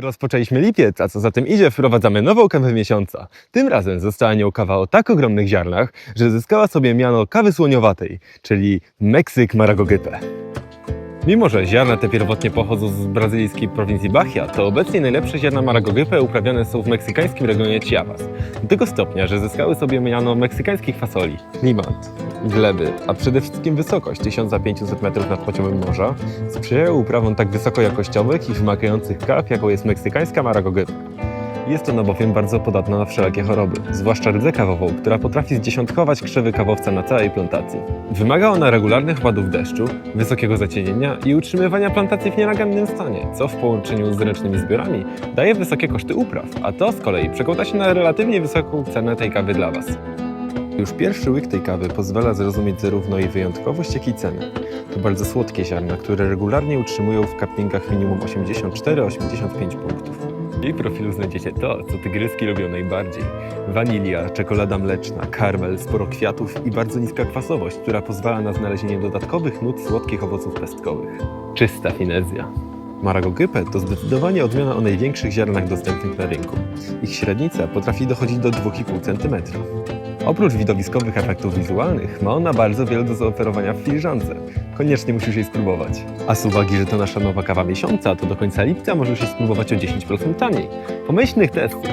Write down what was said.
Rozpoczęliśmy lipiec, a co za tym idzie, wprowadzamy nową kawę miesiąca. Tym razem została nią kawa o tak ogromnych ziarnach, że zyskała sobie miano kawy słoniowatej, czyli Meksyk Maragogype. Mimo, że ziarna te pierwotnie pochodzą z brazylijskiej prowincji Bahia, to obecnie najlepsze ziarna Maragogype uprawiane są w meksykańskim regionie Chiapas. Do tego stopnia, że zyskały sobie miano meksykańskich fasoli. Klimat, gleby, a przede wszystkim wysokość 1500 metrów nad poziomem morza sprzyjają uprawom tak wysokojakościowych i wymagających kaw, jaką jest meksykańska Maragogype. Jest ona bowiem bardzo podatna na wszelakie choroby, zwłaszcza rdzę kawową, która potrafi zdziesiątkować krzewy kawowca na całej plantacji. Wymaga ona regularnych ładów deszczu, wysokiego zacienienia i utrzymywania plantacji w nienagannym stanie, co w połączeniu z ręcznymi zbiorami daje wysokie koszty upraw, a to z kolei przekłada się na relatywnie wysoką cenę tej kawy dla Was. Już pierwszy łyk tej kawy pozwala zrozumieć zarówno jej wyjątkowość, jak i cenę. To bardzo słodkie ziarna, które regularnie utrzymują w cuppingach minimum 84-85 punktów. W jej profilu znajdziecie to, co tygryski lubią najbardziej. Wanilia, czekolada mleczna, karmel, sporo kwiatów i bardzo niska kwasowość, która pozwala na znalezienie dodatkowych nut słodkich owoców pestkowych. Czysta finezja. Maragogype to zdecydowanie odmiana o największych ziarnach dostępnych na rynku. Ich średnica potrafi dochodzić do 2,5 cm. Oprócz widowiskowych efektów wizualnych, ma ona bardzo wiele do zaoferowania w filiżance. Koniecznie musisz jej spróbować. A z uwagi, że to nasza nowa kawa miesiąca, to do końca lipca możesz jej spróbować o 10% taniej. Pomyślnych testów!